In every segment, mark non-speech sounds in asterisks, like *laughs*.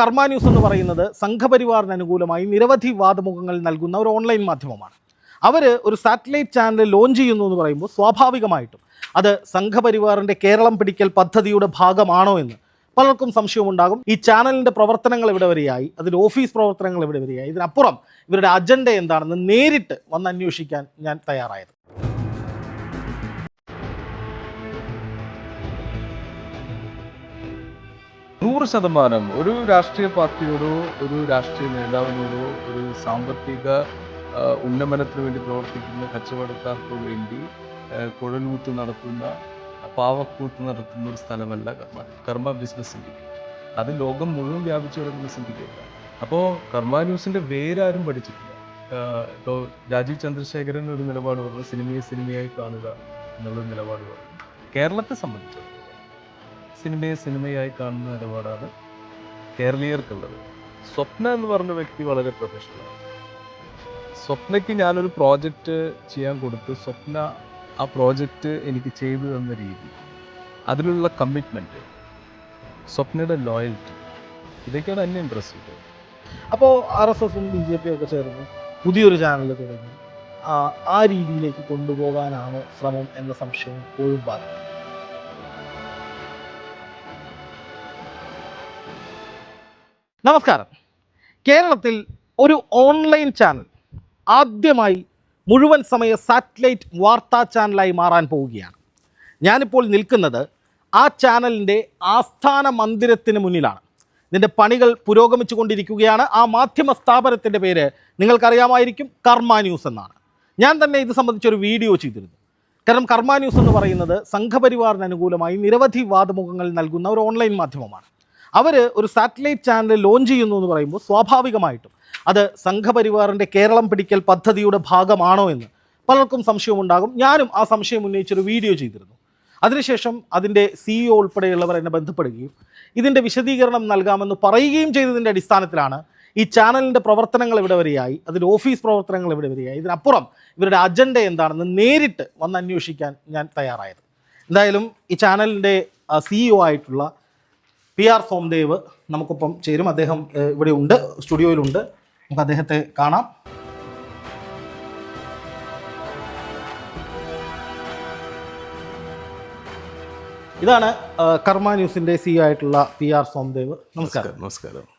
കർമ്മ ന്യൂസ് എന്ന് പറയുന്നത് സംഘപരിവാറിന് അനുകൂലമായി നിരവധി വാദമുഖങ്ങൾ നൽകുന്ന ഒരു ഓൺലൈൻ മാധ്യമമാണ്. അവർ ഒരു സാറ്റലൈറ്റ് ചാനൽ ലോഞ്ച് ചെയ്യുന്നു എന്ന് പറയുമ്പോൾ സ്വാഭാവികമായിട്ടും അത് സംഘപരിവാറിന്റെ കേരളം പിടിക്കൽ പദ്ധതിയുടെ ഭാഗമാണോ എന്ന് പലർക്കും സംശയമുണ്ടാകും ഈ ചാനലിന്റെ പ്രവർത്തനങ്ങൾ ഇവിടെ വരെയായി? അതിൽ ഓഫീസ് പ്രവർത്തനങ്ങൾ ഇവിടെ വരെയായി? ഇതിനപ്പുറം ഇവരുടെ അജണ്ട എന്താണെന്ന് നേരിട്ട് വന്ന് അന്വേഷിക്കാൻ ഞാൻ തയ്യാറായത്. നൂറ് ശതമാനം ഒരു രാഷ്ട്രീയ പാർട്ടിയോടോ ഒരു രാഷ്ട്രീയ നേതാവിനോടോ ഒരു സാമ്പത്തിക ഉന്നമനത്തിന് വേണ്ടി പ്രവർത്തിക്കുന്ന കച്ചവടക്കാർക്ക് വേണ്ടി ആ, കുഴൽകൂത്ത് നടത്തുന്ന പാവക്കൂത്ത് നടത്തുന്ന ഒരു സ്ഥലമല്ല കർമ്മ കർമ്മ ബിസിനസ് സിൻഡിക്കേറ്റ് അത് ലോകം മുഴുവൻ വ്യാപിച്ചു കിടക്കുന്ന സിൻഡിക്കേറ്റാണ് അപ്പോൾ കർമ്മ ന്യൂസിന്റെ വേരാരും പഠിച്ചിട്ടില്ല. ഇപ്പോൾ രാജീവ് ചന്ദ്രശേഖരൻ ഒരു നിലപാട് പറഞ്ഞു സിനിമയെ സിനിമയായി കാണുക എന്നുള്ളൊരു നിലപാട് പറഞ്ഞു കേരളത്തെ സംബന്ധിച്ചിടത്തോളം സിനിമയെ സിനിമയായി കാണുന്ന നിലപാടാണ് കേരളീയർക്കുള്ളത്. സ്വപ്ന എന്ന് പറഞ്ഞ വ്യക്തി വളരെ പ്രൊഫഷണലാണ് സ്വപ്നയ്ക്ക് ഞാനൊരു പ്രോജക്റ്റ് ചെയ്യാൻ കൊടുത്ത് സ്വപ്ന ആ പ്രോജക്റ്റ് എനിക്ക് ചെയ്തു തന്ന രീതി അതിലുള്ള കമ്മിറ്റ്മെന്റ് സ്വപ്നയുടെ ലോയൽറ്റി ഇതൊക്കെയാണ് എന്നെ ഇമ്പ്രസ് ചെയ്തത്. അപ്പോൾ ആർ എസ് എസും ബി ജെ പി ഒക്കെ ചേർന്ന് പുതിയൊരു ചാനൽ തുടങ്ങി. ആ, രീതിയിലേക്ക് കൊണ്ടുപോകാനാണ് ശ്രമം എന്ന സംശയം ഇപ്പോഴും ബാക്കി നമസ്കാരം. കേരളത്തിൽ ഒരു ഓൺലൈൻ ചാനൽ ആദ്യമായി മുഴുവൻ സമയ സാറ്റലൈറ്റ് വാർത്താ ചാനലായി മാറാൻ പോവുകയാണ്. ഞാനിപ്പോൾ നിൽക്കുന്നത് ആ ചാനലിന്റെ ആസ്ഥാന മന്ദിരത്തിന് മുന്നിലാണ്. ഇതിന്റെ പണികൾ പുരോഗമിച്ചു കൊണ്ടിരിക്കുകയാണ് ആ മാധ്യമ സ്ഥാപനത്തിന്റെ പേര് നിങ്ങൾക്കറിയാമായിരിക്കും കർമ്മ ന്യൂസ് എന്നാണ്. ഞാൻ തന്നെ ഇത് സംബന്ധിച്ചൊരു വീഡിയോ ചെയ്തിരുന്നു. കാരണം കർമ്മ ന്യൂസ് എന്ന് പറയുന്നത് സംഘപരിവാറിന് അനുകൂലമായി നിരവധി വാദമുഖങ്ങൾ നൽകുന്ന ഒരു ഓൺലൈൻ മാധ്യമമാണ്. അവർ ഒരു സാറ്റലൈറ്റ് ചാനൽ ലോഞ്ച് ചെയ്യുന്നു എന്ന് പറയുമ്പോൾ സ്വാഭാവികമായിട്ടും അത് സംഘപരിവാറിന്റെ കേരളം പിടിക്കൽ പദ്ധതിയുടെ ഭാഗമാണോ എന്ന് പലർക്കും സംശയമുണ്ടാകും. ഞാനും ആ സംശയം ഉന്നയിച്ചൊരു വീഡിയോ ചെയ്തിരുന്നു. അതിനുശേഷം അതിന്റെ സിഇഒ ഉൾപ്പെടെയുള്ളവർ എന്നെ ബന്ധപ്പെടുകയും ഇതിന്റെ വിശദീകരണം നൽകാമെന്ന് പറയുകയും ചെയ്തതിന്റെ അടിസ്ഥാനത്തിലാണ് ഈ ചാനലിന്റെ പ്രവർത്തനങ്ങൾ ഇവിടെ വരെയായി അതിന്റെ ഓഫീസ് പ്രവർത്തനങ്ങൾ ഇവിടെ വരെയായി ഇതിനപ്പുറം ഇവരുടെ അജണ്ട എന്താണെന്ന് നേരിട്ട് വന്ന് അന്വേഷിക്കാൻ ഞാൻ തയ്യാറായത്. എന്തായാലും ഈ ചാനലിന്റെ സിഇഒ ആയിട്ടുള്ള പി ആർ സോംദേവ് നമുക്കൊപ്പം ചേരും. അദ്ദേഹം ഇവിടെ ഉണ്ട് സ്റ്റുഡിയോയിലുണ്ട്. നമുക്ക് അദ്ദേഹത്തെ കാണാം. ഇതാണ് കർമ്മ ന്യൂസിന്റെ സി ആയിട്ടുള്ള പി ആർ സോംദേവ്. നമസ്കാരം. നമസ്കാരം.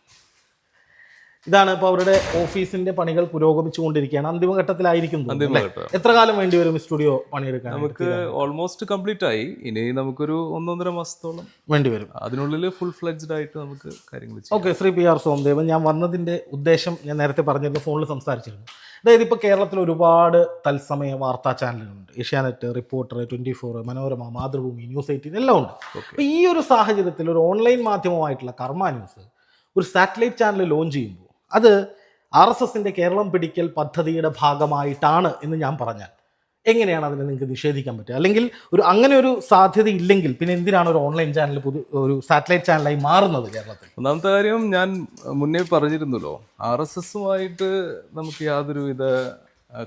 ഇതാണ് ഇപ്പോൾ അവരുടെ ഓഫീസിന്റെ പണികൾ പുരോഗമിച്ചുകൊണ്ടിരിക്കുകയാണ്. അന്തിമഘട്ടത്തിലായിരിക്കും തോന്നുന്നു, അല്ലേ? അന്തിമഘട്ടം എത്ര കാലം വേണ്ടി വരും സ്റ്റുഡിയോ പണിയെടുക്കാൻ? നമുക്ക് ഓൾമോസ്റ്റ് കംപ്ലീറ്റ് ആയി. ഇനി നമുക്കൊരു ഒന്നൊന്നര മാസത്തോളം വേണ്ടി വരും. അതിനുള്ളിൽ ഫുൾ ഫ്ലെഡ്ജ്ഡ് ആയിട്ട് നമുക്ക് കാര്യങ്ങൾ okay Shri P R Somadevan ഞാൻ വന്നതിന്റെ ഉദ്ദേശം ഞാൻ നേരത്തെ പറഞ്ഞിരുന്നു ഫോണിൽ സംസാരിച്ചിരുന്നു. അതായത് ഇപ്പോൾ കേരളത്തിൽ ഒരുപാട് തത്സമയ വാർത്താ ചാനലുകളുണ്ട്. Asianet reporter twenty four Manorama Mathrubhumi news eighteen എല്ലാം ഉണ്ട്. അപ്പോൾ ഈ ഒരു സാഹചര്യത്തിൽ ഒരു ഓൺലൈൻ മാധ്യമമായിട്ടുള്ള കർമ്മ ന്യൂസ് ഒരു സാറ്റലൈറ്റ് ചാനൽ ലോഞ്ച് ചെയ്യുമ്പോൾ അത് ആർ എസ് എസിന്റെ കേരളം പിടിക്കൽ പദ്ധതിയുടെ ഭാഗമായിട്ടാണ് എന്ന് ഞാൻ പറഞ്ഞാൽ. എങ്ങനെയാണ് അതിനെ നിങ്ങൾക്ക് നിഷേധിക്കാൻ പറ്റുക? അല്ലെങ്കിൽ ഒരു അങ്ങനെ ഒരു സാധ്യത ഇല്ലെങ്കിൽ പിന്നെ എന്തിനാണ് ഒരു ഓൺലൈൻ ചാനൽ പുതു ഒരു സാറ്റലൈറ്റ് ചാനലായി മാറുന്നത് കേരളത്തിൽ? ഒന്നാമത്തെ കാര്യം ഞാൻ മുന്നേ പറഞ്ഞിരുന്നല്ലോ ആർ എസ് എസുമായിട്ട് നമുക്ക് യാതൊരുവിധ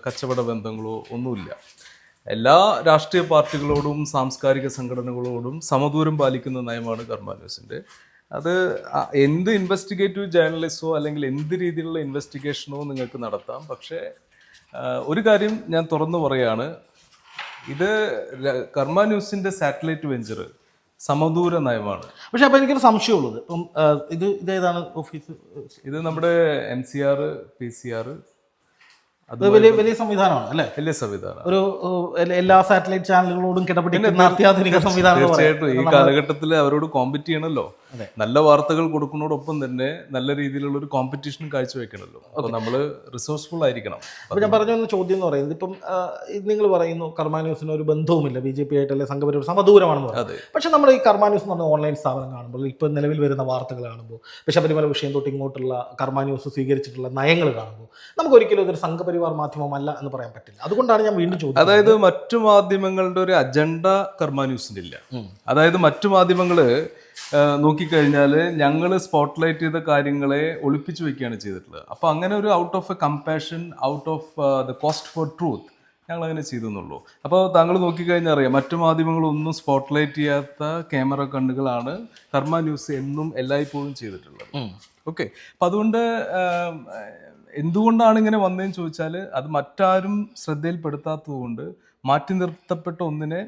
കച്ചവട ബന്ധങ്ങളോ ഒന്നുമില്ല. എല്ലാ രാഷ്ട്രീയ പാർട്ടികളോടും സാംസ്കാരിക സംഘടനകളോടും സമദൂരം പാലിക്കുന്ന നയമാണ് കർമ്മ ന്യൂസിന്റെ അത് എന്ത് ഇൻവെസ്റ്റിഗേറ്റീവ് ജേർണലിസമോ അല്ലെങ്കിൽ എന്ത് രീതിയിലുള്ള ഇൻവെസ്റ്റിഗേഷനോ നിങ്ങൾക്ക് നടത്താം. പക്ഷേ ഒരു കാര്യം ഞാൻ തുറന്നു പറയാണ്. ഇത് കർമ്മ ന്യൂസിന്റെ സാറ്റലൈറ്റ് വെഞ്ചർ സമദൂര നയമാണ്. പക്ഷെ അപ്പോൾ എനിക്കൊരു സംശയമുള്ളത്. ഇപ്പം ഇത് ഇതേതാണ് ഓഫീസ്? ഇത് നമ്മുടെ N C R P C R വലിയ വലിയ സംവിധാനമാണ് അല്ലേ? വലിയ സംവിധാനം ഒരു എല്ലാ- സാറ്റലൈറ്റ് ചാനലുകളോടും കിടപിടിക്കുന്ന അത്യാധുനിക സംവിധാനം തീർച്ചയായിട്ടും ഈ കാലഘട്ടത്തിൽ അവരോട് കോമ്പറ്റ് ചെയ്യണല്ലോ. നല്ല വാർത്തകൾ കൊടുക്കുന്നതോടൊപ്പം തന്നെ നല്ല രീതിയിലുള്ള ഒരു കോമ്പറ്റീഷനും കാഴ്ചവെക്കണല്ലോ. അപ്പൊ നമ്മൾ റിസോഴ്സ്ഫുൾ ആയിരിക്കണം. അപ്പോൾ ഞാൻ പറഞ്ഞ ചോദ്യം എന്ന് പറയുന്നത് ഇപ്പം നിങ്ങൾ പറയുന്നു കർമ്മ ന്യൂസിന് ഒരു ബന്ധവുമില്ല ബി ജെ പി ആയിട്ടല്ലേ സംഘപരിപാടി സമദൂരമാണെന്ന് പറയുന്നത് പക്ഷെ നമ്മൾ ഈ കർമ്മ ന്യൂസ് എന്ന് പറഞ്ഞ ഓൺലൈൻ സ്ഥാപനം കാണുമ്പോൾ ഇപ്പോൾ നിലവിൽ വരുന്ന വാർത്തകൾ കാണുമ്പോൾ പക്ഷെ ശബരിമല വിഷയം തൊട്ട് ഇങ്ങോട്ടുള്ള കർമ്മ ന്യൂസ് സ്വീകരിച്ചിട്ടുള്ള നയങ്ങൾ കാണുമ്പോൾ നമുക്ക് ഒരിക്കലും ഇതൊരു സംഘപരിവാർ മാധ്യമമല്ല എന്ന് പറയാൻ പറ്റില്ല. അതുകൊണ്ടാണ് ഞാൻ വീണ്ടും ചോദിച്ചത് അതായത് മറ്റു മാധ്യമങ്ങളുടെ ഒരു അജണ്ട കർമ്മ ന്യൂസിന്റെ ഇല്ല അതായത് മറ്റു മാധ്യമങ്ങൾ ആ, നോക്കിക്കഴിഞ്ഞാൽ ഞങ്ങൾ സ്പോട്ട്ലൈറ്റ് ചെയ്ത കാര്യങ്ങളെ ഒളിപ്പിച്ചു വെക്കുകയാണ് ചെയ്തിട്ടുള്ളത്. അപ്പോൾ അങ്ങനെ ഒരു out of a compassion out of the cost for truth ഞങ്ങൾ അങ്ങനെ ചെയ്തെന്നുള്ളൂ. അപ്പോൾ താങ്കൾ നോക്കിക്കഴിഞ്ഞാൽ അറിയാം മറ്റു മാധ്യമങ്ങളൊന്നും സ്പോട്ട്ലൈറ്റ് ചെയ്യാത്ത ക്യാമറ കണ്ണുകളാണ് കർമ്മ ന്യൂസ് എന്നും എല്ലായ്പ്പോഴും ചെയ്തിട്ടുള്ളത്. ഓക്കെ അപ്പം അതുകൊണ്ട് എന്തുകൊണ്ടാണ് ഇങ്ങനെ വന്നതെന്ന് ചോദിച്ചാൽ അത് മറ്റാരും ശ്രദ്ധയിൽപ്പെടുത്താത്തത് കൊണ്ട് മാറ്റി നിർത്തപ്പെട്ട ഒന്നിനെ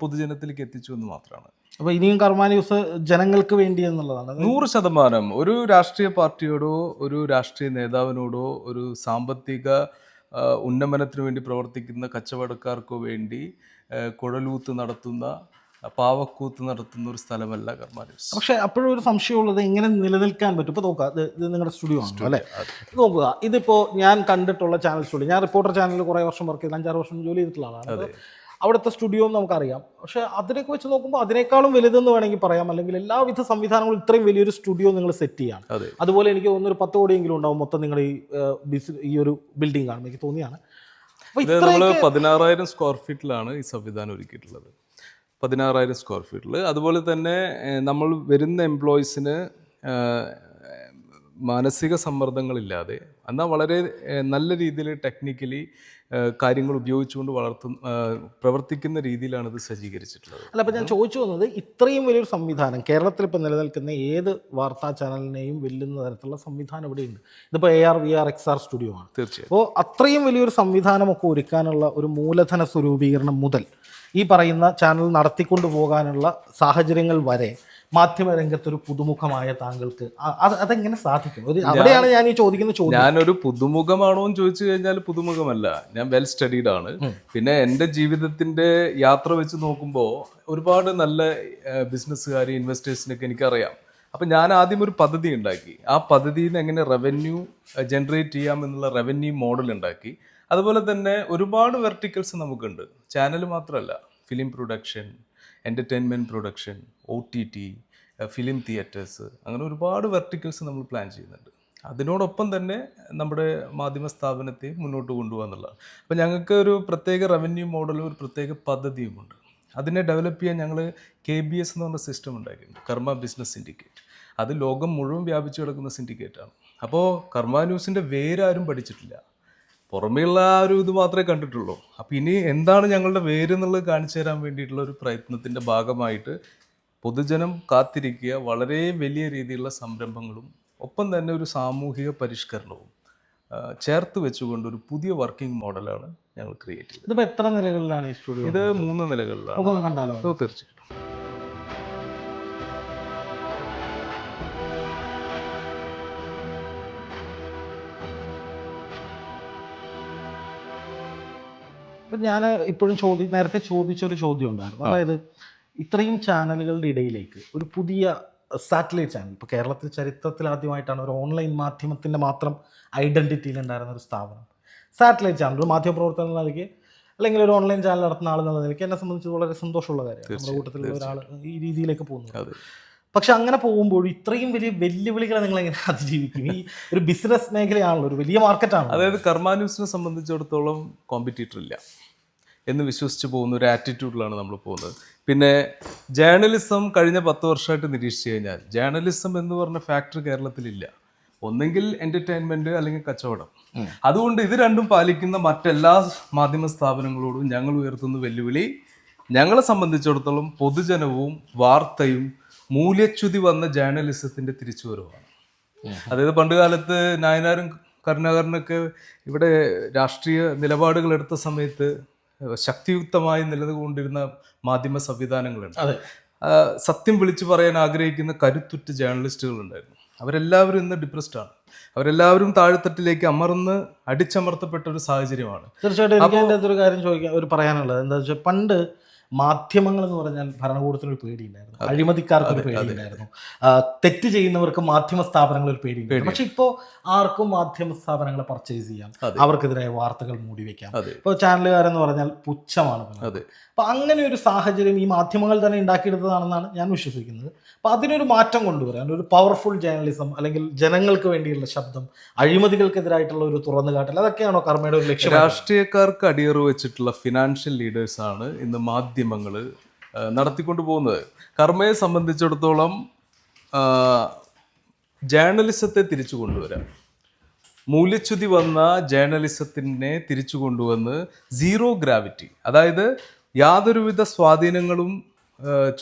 പൊതുജനത്തിലേക്ക് എത്തിച്ചു എന്ന് മാത്രമാണ്. അപ്പോൾ ഇനിയും കർമ്മ ന്യൂസ് ജനങ്ങൾക്ക് വേണ്ടി എന്നുള്ളതാണ്. നൂറ് ശതമാനം. ഒരു രാഷ്ട്രീയ പാർട്ടിയോടോ ഒരു രാഷ്ട്രീയ നേതാവിനോടോ ഒരു സാമ്പത്തിക ഉന്നമനത്തിനു വേണ്ടി പ്രവർത്തിക്കുന്ന കച്ചവടക്കാർക്കോ വേണ്ടി കുഴലൂത്ത് നടത്തുന്ന പാവക്കൂത്ത് നടത്തുന്ന ഒരു സ്ഥലമല്ല കർമ്മ ന്യൂസ് പക്ഷെ അപ്പോഴും ഒരു സംശയമുള്ളത് ഇങ്ങനെ നിലനിൽക്കാൻ പറ്റും. ഇപ്പോൾ നോക്കുക ഇത് നിങ്ങളുടെ സ്റ്റുഡിയോ ആണ് അല്ലേ? നോക്കുക ഇതിപ്പോൾ ഞാൻ കണ്ടിട്ടുള്ള ചാനൽ സ്റ്റുഡിയോ ഞാൻ റിപ്പോർട്ടർ ചാനലിൽ കുറേ വർഷം വർക്ക് ചെയ്ത് അഞ്ചാറ് വർഷം ജോലി ചെയ്തിട്ടുള്ള ആളാണ്. അവിടുത്തെ സ്റ്റുഡിയോ നമുക്കറിയാം. പക്ഷേ അതിനൊക്കെ വെച്ച് നോക്കുമ്പോൾ അതിനേക്കാളും വലുതെന്ന് വേണമെങ്കിൽ പറയാം. അല്ലെങ്കിൽ എല്ലാവിധ സംവിധാനങ്ങളും ഇത്രയും വലിയൊരു സ്റ്റുഡിയോ നിങ്ങൾ സെറ്റ് ചെയ്യാണ്. അതെ. അതുപോലെ എനിക്ക് തോന്നുന്നു ഒരു പത്ത് കോടിയെങ്കിലും ഉണ്ടാവും മൊത്തം നിങ്ങൾ ഈ ഈ ഒരു ബിൽഡിംഗ് കാണുമ്പോൾ എനിക്ക് തോന്നിയാണ്. പതിനാറായിരം സ്ക്വയർ ഫീറ്റിലാണ് ഈ സംവിധാനം ഒരുക്കിയിട്ടുള്ളത്. പതിനാറായിരം സ്ക്വയർ ഫീറ്റിൽ അതുപോലെ തന്നെ നമ്മൾ വരുന്ന എംപ്ലോയീസിന് മാനസിക സമ്മർദ്ദങ്ങളില്ലാതെ എന്നാൽ വളരെ നല്ല രീതിയിൽ ടെക്നിക്കലി കാര്യങ്ങൾ ഉപയോഗിച്ചുകൊണ്ട് വളർത്തു പ്രവർത്തിക്കുന്ന രീതിയിലാണ് ഇത് സജ്ജീകരിച്ചിട്ടുള്ളത്. അല്ല അപ്പം ഞാൻ ചോദിച്ചു വന്നത് ഇത്രയും വലിയൊരു സംവിധാനം കേരളത്തിൽ ഇപ്പോൾ നിലനിൽക്കുന്ന ഏത് വാർത്താ ചാനലിനെയും വെല്ലുന്ന തരത്തിലുള്ള സംവിധാനം ഇവിടെയുണ്ട്. ഇതിപ്പോൾ A R V R X R studio ആണ്. തീർച്ചയായും. അപ്പോൾ അത്രയും വലിയൊരു സംവിധാനമൊക്കെ ഒരുക്കാനുള്ള ഒരു മൂലധന സ്വരൂപീകരണം മുതൽ ഈ പറയുന്ന ചാനൽ നടത്തിക്കൊണ്ടു പോകാനുള്ള സാഹചര്യങ്ങൾ വരെ മാധ്യമരംഗത്തൊരു പുതുമുഖമായ താങ്കൾക്ക് അത് അതെങ്ങനെ സാധിക്കും? ഒരു അവിടെയാണ് ഞാൻ ഈ ചോദിക്കുന്ന ചോദ്യം. ഞാനൊരു പുതുമുഖമാണോ എന്ന് ചോദിച്ചു കഴിഞ്ഞാൽ പുതുമുഖമല്ല. ഞാൻ വെൽ സ്റ്റഡീഡ് ആണ്. പിന്നെ എന്റെ ജീവിതത്തിന്റെ യാത്ര വെച്ച് നോക്കുമ്പോൾ ഒരുപാട് നല്ല ബിസിനസ്സുകാർ ഇൻവെസ്റ്റേഴ്സിനൊക്കെ എനിക്കറിയാം. അപ്പം ഞാൻ ആദ്യം ഒരു പദ്ധതി ഉണ്ടാക്കി. ആ പദ്ധതിയിൽ നിന്ന് എങ്ങനെ റവന്യൂ ജനറേറ്റ് ചെയ്യാം എന്നുള്ള റവന്യൂ മോഡൽ ഉണ്ടാക്കി. അതുപോലെ തന്നെ ഒരുപാട് വെർട്ടിക്കൽസ് നമുക്കുണ്ട്. ചാനൽ മാത്രമല്ല film production entertainment production O T T film theatres അങ്ങനെ ഒരുപാട് വെർട്ടിക്കൽസ് നമ്മൾ പ്ലാൻ ചെയ്യുന്നുണ്ട്. അതിനോടൊപ്പം തന്നെ നമ്മുടെ മാധ്യമ സ്ഥാപനത്തെ മുന്നോട്ട് കൊണ്ടുപോകുക എന്നുള്ളതാണ് അപ്പോൾ ഞങ്ങൾക്ക് ഒരു പ്രത്യേക റവന്യൂ മോഡലും ഒരു പ്രത്യേക പദ്ധതിയുമുണ്ട്. അതിനെ ഡെവലപ്പ് ചെയ്യാൻ ഞങ്ങൾ കെ ബി എസ് എന്ന് പറഞ്ഞ സിസ്റ്റം ഉണ്ടാക്കിയിട്ടുണ്ട് കർമ്മ ബിസിനസ് സിൻഡിക്കേറ്റ് അത് ലോകം മുഴുവൻ വ്യാപിച്ചു കിടക്കുന്ന സിൻഡിക്കേറ്റാണ് അപ്പോൾ കർമ്മ ന്യൂസിന്റെ വേരാരും പഠിച്ചിട്ടില്ല. പുറമേയുള്ള ആ ഒരു ഇത് മാത്രമേ കണ്ടിട്ടുള്ളൂ. അപ്പം ഇനി എന്താണ് ഞങ്ങളുടെ വേര് എന്നുള്ളത് കാണിച്ചു തരാൻ വേണ്ടിയിട്ടുള്ള ഒരു പ്രയത്നത്തിന്റെ ഭാഗമായിട്ട് പൊതുജനം കാത്തിരിക്കുക. വളരെ വലിയ രീതിയിലുള്ള സംരംഭങ്ങളും ഒപ്പം തന്നെ ഒരു സാമൂഹിക പരിഷ്കരണവും ചേർത്ത് വെച്ചുകൊണ്ട് ഒരു പുതിയ വർക്കിംഗ് മോഡലാണ് ഞങ്ങൾ ക്രിയേറ്റ് ചെയ്തത്. ഇതിപ്പോൾ എത്ര നിലകളിലാണ് ഈ സ്റ്റുഡിയോ? ഇത് മൂന്ന് നിലകളിലാണ്. തീർച്ചയായിട്ടും. ഇപ്പം ഞാൻ ഇപ്പോഴും ചോദി നേരത്തെ ചോദിച്ചൊരു ചോദ്യം ഉണ്ടായിരുന്നു അതായത് ഇത്രയും ചാനലുകളുടെ ഇടയിലേക്ക് ഒരു പുതിയ സാറ്റലൈറ്റ് ചാനൽ ഇപ്പോൾ കേരളത്തിൽ ചരിത്രത്തിൽ ആദ്യമായിട്ടാണ് ഒരു ഓൺലൈൻ മാധ്യമത്തിന്റെ മാത്രം ഐഡന്റിറ്റിയിൽ ഉണ്ടായിരുന്ന ഒരു സ്ഥാപനം. സാറ്റലൈറ്റ് ചാനൽ ഒരു മാധ്യമപ്രവർത്തനം നൽകി അല്ലെങ്കിൽ ഒരു ഓൺലൈൻ ചാനൽ നടത്തുന്ന ആൾ എന്നുള്ള നിലയ്ക്ക് എന്നെ സംബന്ധിച്ച് വളരെ സന്തോഷമുള്ള കാര്യമാണ്. നമ്മുടെ കൂട്ടത്തിലുള്ള ഒരാൾ ഈ രീതിയിലേക്ക് പോകുന്നത്. പക്ഷെ അങ്ങനെ പോകുമ്പോൾ ഇത്രയും വലിയ വെല്ലുവിളികളെ നിങ്ങൾ എങ്ങനെ *laughs* അതിജീവിക്കും? ഈ ഒരു ബിസിനസ് മേഖലയാണല്ലോ ഒരു വലിയ മാർക്കറ്റാണ് അതായത് കർമ്മ ന്യൂസിനെ സംബന്ധിച്ചിടത്തോളം കോമ്പറ്റീറ്റർ ഇല്ല എന്ന് വിശ്വസിച്ച് പോകുന്ന ഒരു ആറ്റിറ്റ്യൂഡിലാണ് നമ്മൾ പോകുന്നത്. പിന്നെ ജേർണലിസം കഴിഞ്ഞ പത്ത് വർഷമായിട്ട് നിരീക്ഷിച്ചു കഴിഞ്ഞാൽ ജേർണലിസം എന്ന് പറഞ്ഞ ഫാക്ടർ കേരളത്തിലില്ല. ഒന്നെങ്കിൽ എന്റർടൈൻമെന്റ് അല്ലെങ്കിൽ കച്ചവടം. അതുകൊണ്ട് ഇത് രണ്ടും പാലിക്കുന്ന മറ്റെല്ലാ മാധ്യമ സ്ഥാപനങ്ങളോടും ഞങ്ങൾ ഉയർത്തുന്ന വെല്ലുവിളി ഞങ്ങളെ സംബന്ധിച്ചിടത്തോളം പൊതുജനവും വാർത്തയും മൂല്യച്യുതി വന്ന ജേർണലിസത്തിന്റെ തിരിച്ചുവരവാണ്. അതായത് പണ്ട് കാലത്ത് നായനാരും കരുണാകരനൊക്കെ ഇവിടെ രാഷ്ട്രീയ നിലപാടുകൾ എടുത്ത സമയത്ത് ശക്തിയുക്തമായി നിലനിന്നുകൊണ്ടിരുന്ന മാധ്യമ സംവിധാനങ്ങളുണ്ട്. അതെ. സത്യം വിളിച്ചു പറയാൻ ആഗ്രഹിക്കുന്ന കരുത്തുറ്റ ജേർണലിസ്റ്റുകളുണ്ടായിരുന്നു. അവരെല്ലാവരും ഇന്ന് ഡിപ്രസ്ഡ് ആണ്. അവരെല്ലാവരും താഴെത്തട്ടിലേക്ക് അമർന്ന് അടിച്ചമർത്തപ്പെട്ട ഒരു സാഹചര്യമാണ്. തീർച്ചയായിട്ടും എനിക്ക് അതിന്റെ അകത്തൊരു കാര്യം ചോദിക്കാൻ ഒരു പറയാനുള്ളത്. എന്താ വെച്ചാൽ പണ്ട് മാധ്യമങ്ങൾ എന്ന് പറഞ്ഞാൽ ഭരണകൂടത്തിന് ഒരു പേടിയില്ലായിരുന്നു അഴിമതിക്കാർക്ക് ഒരു പേടിയില്ലായിരുന്നു തെറ്റ് ചെയ്യുന്നവർക്ക് മാധ്യമ സ്ഥാപനങ്ങൾ ഒരു പേടിയില്ലായിരുന്നു പക്ഷെ ഇപ്പോൾ ആർക്കും മാധ്യമ സ്ഥാപനങ്ങളെ പർച്ചേസ് ചെയ്യാം. അവർക്കെതിരായ വാർത്തകൾ മൂടി വെക്കാം. ഇപ്പോൾ ചാനലുകാരെന്ന് പറഞ്ഞാൽ പുച്ഛമാണ് അപ്പൊ അങ്ങനെ ഒരു സാഹചര്യം ഈ മാധ്യമങ്ങൾ തന്നെ ഉണ്ടാക്കിയെടുത്തതാണെന്നാണ് ഞാൻ വിശ്വസിക്കുന്നത്. അപ്പൊ അതിനൊരു മാറ്റം കൊണ്ടുവരാൻ ഒരു പവർഫുൾ ജേർണലിസം അല്ലെങ്കിൽ ജനങ്ങൾക്ക് വേണ്ടിയുള്ള ശബ്ദം അഴിമതികൾക്കെതിരായിട്ടുള്ള ഒരു തുറന്നു കാട്ടൽ അതൊക്കെയാണോ കർമ്മയുടെ ഒരു ലക്ഷ്യം? രാഷ്ട്രീയക്കാർക്ക് അടിയറവ് വെച്ചിട്ടുള്ള ഫിനാൻഷ്യൽ ലീഡേഴ്സ് ആണ് ഇന്ന് മാധ്യമങ്ങൾ നടത്തിക്കൊണ്ടു പോകുന്നത്. കർമ്മയെ സംബന്ധിച്ചിടത്തോളം ജേണലിസത്തെ തിരിച്ചു കൊണ്ടുവരാം. മൂല്യച്യുതി വന്ന ജേർണലിസത്തിനെ തിരിച്ചു കൊണ്ടുവന്ന് സീറോ ഗ്രാവിറ്റി അതായത് യാതൊരുവിധ സ്വാധീനങ്ങളും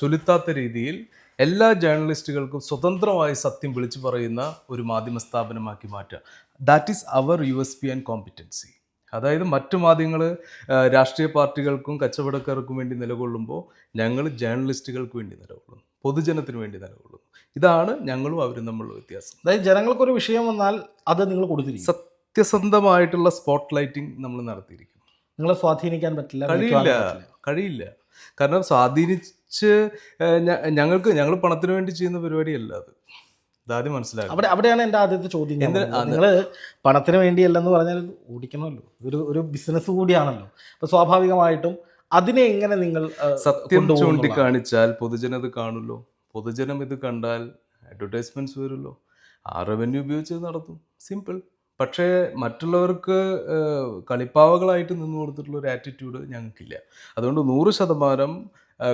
ചൊലുത്താത്ത രീതിയിൽ എല്ലാ ജേർണലിസ്റ്റുകൾക്കും സ്വതന്ത്രമായി സത്യം വിളിച്ചു പറയുന്ന ഒരു മാധ്യമ സ്ഥാപനമാക്കി മാറ്റുക. That is our U S P and competency അതായത് മറ്റു മാധ്യമങ്ങൾ രാഷ്ട്രീയ പാർട്ടികൾക്കും കച്ചവടക്കാർക്കും വേണ്ടി നിലകൊള്ളുമ്പോൾ ഞങ്ങൾ ജേർണലിസ്റ്റുകൾക്ക് വേണ്ടി നിലകൊള്ളുന്നു. പൊതുജനത്തിന് വേണ്ടി നിലകൊള്ളുന്നു. ഇതാണ് ഞങ്ങളും അവരും തമ്മിലുള്ള വ്യത്യാസം. അതായത് ജനങ്ങൾക്കൊരു വിഷയം വന്നാൽ അത് നിങ്ങൾ കൊടുത്തിരിക്കും. സത്യസന്ധമായിട്ടുള്ള സ്പോട്ട് ലൈറ്റിംഗ് നമ്മൾ നടത്തിയിരിക്കും നിങ്ങളെ സ്വാധീനിക്കാൻ പറ്റില്ല കഴിയില്ല. കഴിയില്ല. കാരണം സ്വാധീനിച്ച് ഞങ്ങൾക്ക് ഞങ്ങൾ പണത്തിന് വേണ്ടി ചെയ്യുന്ന പരിപാടിയല്ല അത്. ഇതാദ്യം മനസ്സിലായി അവിടെ അവിടെയാണ് എന്റെ ആദ്യത്തെ ചോദ്യം നിങ്ങൾ പണത്തിന് വേണ്ടിയല്ലെന്ന് പറഞ്ഞാൽ ഓടിക്കണമല്ലോ. ഒരു ഒരു ബിസിനസ് കൂടിയാണല്ലോ. അപ്പോൾ സ്വാഭാവികമായിട്ടും അതിനെ എങ്ങനെ നിങ്ങൾ സത്യം ചൂണ്ടിക്കാണിച്ചാൽ പൊതുജനം ഇത് കാണുമല്ലോ. പൊതുജനം ഇത് കണ്ടാൽ അഡ്വർടൈസ്മെന്റ്സ് വരുമല്ലോ. ആ റവന്യൂ ഉപയോഗിച്ച് നടത്തും. സിമ്പിൾ പക്ഷേ മറ്റുള്ളവർക്ക് കളിപ്പാവകളായിട്ട് നിന്ന് കൊടുത്തിട്ടുള്ള ഒരു ആറ്റിറ്റ്യൂഡ് ഞങ്ങൾക്കില്ല. അതുകൊണ്ട് നൂറ് ശതമാനം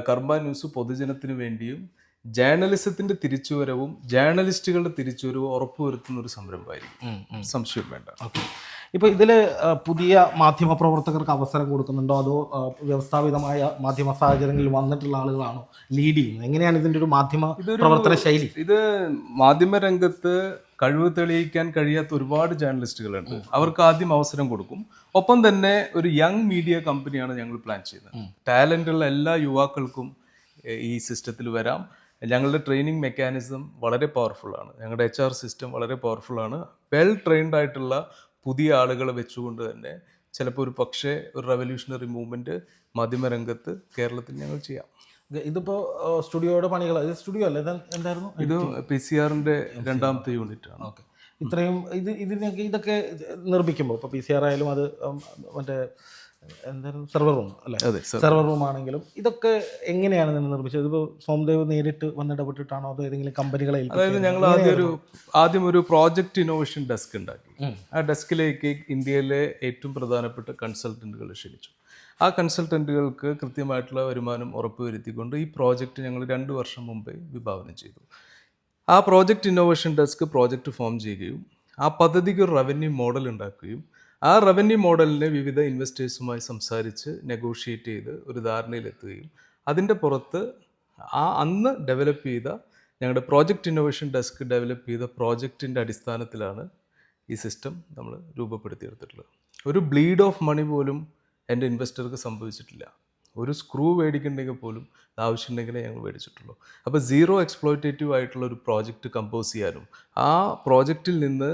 കർമ്മ ന്യൂസ് പൊതുജനത്തിന് വേണ്ടിയും ജേർണലിസത്തിന്റെ തിരിച്ചുവരവും ജേർണലിസ്റ്റുകളുടെ തിരിച്ചുവരവും ഉറപ്പുവരുത്തുന്ന ഒരു സംരംഭമായിരിക്കും. സംശയം വേണ്ട. ഓക്കെ. ഇപ്പോൾ ഇതിൽ പുതിയ മാധ്യമ പ്രവർത്തകർക്ക് അവസരം കൊടുക്കുന്നുണ്ടോ? അതോ വ്യവസ്ഥാപിതമായ മാധ്യമ സാഹചര്യങ്ങളിൽ വന്നിട്ടുള്ള ആളുകളാണോ ലീഡ് ചെയ്യുന്നത്? എങ്ങനെയാണ് ഇതിന്റെ ഒരു മാധ്യമ പ്രവർത്തന ശൈലി? ഇത് മാധ്യമ രംഗത്ത് കഴിവ് തെളിയിക്കാൻ കഴിയാത്ത ഒരുപാട് ജേർണലിസ്റ്റുകളുണ്ട് അവർക്ക് ആദ്യം അവസരം കൊടുക്കും. ഒപ്പം തന്നെ ഒരു യങ് മീഡിയ കമ്പനിയാണ് ഞങ്ങൾ പ്ലാൻ ചെയ്യുന്നത്. ടാലന്റുള്ള എല്ലാ യുവാക്കൾക്കും ഈ സിസ്റ്റത്തിൽ വരാം. ഞങ്ങളുടെ ട്രെയിനിങ് മെക്കാനിസം വളരെ പവർഫുള്ളാണ് ഞങ്ങളുടെ എച്ച് ആർ സിസ്റ്റം വളരെ പവർഫുള്ളാണ് വെൽ ട്രെയിൻഡ് ആയിട്ടുള്ള പുതിയ ആളുകളെ വെച്ചുകൊണ്ട് തന്നെ ചിലപ്പോൾ ഒരു പക്ഷേ ഒരു റവല്യൂഷണറി മൂവ്മെന്റ് മാധ്യമരംഗത്ത് കേരളത്തിൽ ഞങ്ങൾ ചെയ്യാം. ഇതിപ്പോൾ സ്റ്റുഡിയോയുടെ പണികൾ സ്റ്റുഡിയോ അല്ലേ എന്തായിരുന്നു? ഇത് പി സി ആറിന്റെ രണ്ടാമത്തെ യൂണിറ്റ് ആണ്. ഓക്കെ. ഇത്രയും ഇത് ഇതിനൊക്കെ ഇതൊക്കെ നിർമ്മിക്കുമ്പോൾ ഇപ്പോൾ പി സി ആർ ആയാലും അത് മറ്റേ എന്തായിരുന്നു സെർവർ റൂം അല്ലേ? അതെ സെർവർ റൂം ആണെങ്കിലും ഇതൊക്കെ എങ്ങനെയാണ് നിങ്ങൾ നിർമ്മിച്ചത്? ഇതിപ്പോൾ സോംദേവ് നേരിട്ട് വന്നിടപെട്ടിട്ടാണോ അതോ ഏതെങ്കിലും കമ്പനികളെ അതായത് ഞങ്ങൾ ആദ്യം ഒരു ആദ്യം ഒരു പ്രോജക്റ്റ് ഇന്നോവേഷൻ ഡെസ്ക് ഉണ്ടാക്കി. ആ ഡെസ്കിലേക്ക് ഇന്ത്യയിലെ ഏറ്റവും പ്രധാനപ്പെട്ട കൺസൾട്ടന്റുകൾ ക്ഷണിച്ചു. ആ കൺസൾട്ടന്റുകൾക്ക് കൃത്യമായിട്ടുള്ള വരുമാനം ഉറപ്പുവരുത്തിക്കൊണ്ട് ഈ പ്രോജക്റ്റ് ഞങ്ങൾ രണ്ട് വർഷം മുമ്പേ വിഭാവനം ചെയ്തു. ആ project innovation desk project form ചെയ്യുകയും ആ പദ്ധതിക്ക് ഒരു റവന്യൂ മോഡൽ ഉണ്ടാക്കുകയും ആ റവന്യൂ മോഡലിനെ വിവിധ ഇൻവെസ്റ്റേഴ്സുമായി സംസാരിച്ച് നെഗോഷിയേറ്റ് ചെയ്ത് ഒരു ധാരണയിലെത്തുകയും അതിന്റെ പുറത്ത് ആ അന്ന് ഡെവലപ്പ് ചെയ്ത ഞങ്ങളുടെ പ്രോജക്റ്റ് ഇന്നോവേഷൻ ഡെസ്ക് ഡെവലപ്പ് ചെയ്ത പ്രോജക്റ്റിന്റെ അടിസ്ഥാനത്തിലാണ് ഈ സിസ്റ്റം നമ്മൾ രൂപപ്പെടുത്തിയെടുത്തിട്ടുള്ളത്. ഒരു ബ്ലീഡ് ഓഫ് മണി പോലും എന്റെ ഇൻവെസ്റ്റർക്ക് സംഭവിച്ചിട്ടില്ല. ഒരു സ്ക്രൂ മേടിക്കുന്നുണ്ടെങ്കിൽ പോലും ആവശ്യമുണ്ടെങ്കിലേ ഞങ്ങൾ മേടിച്ചിട്ടുള്ളൂ. അപ്പോൾ സീറോ എക്സ്പ്ലോയിറ്റേറ്റീവ് ആയിട്ടുള്ള ഒരു പ്രോജക്റ്റ് കമ്പോസ് ചെയ്യാനും ആ പ്രോജക്റ്റിൽ നിന്ന്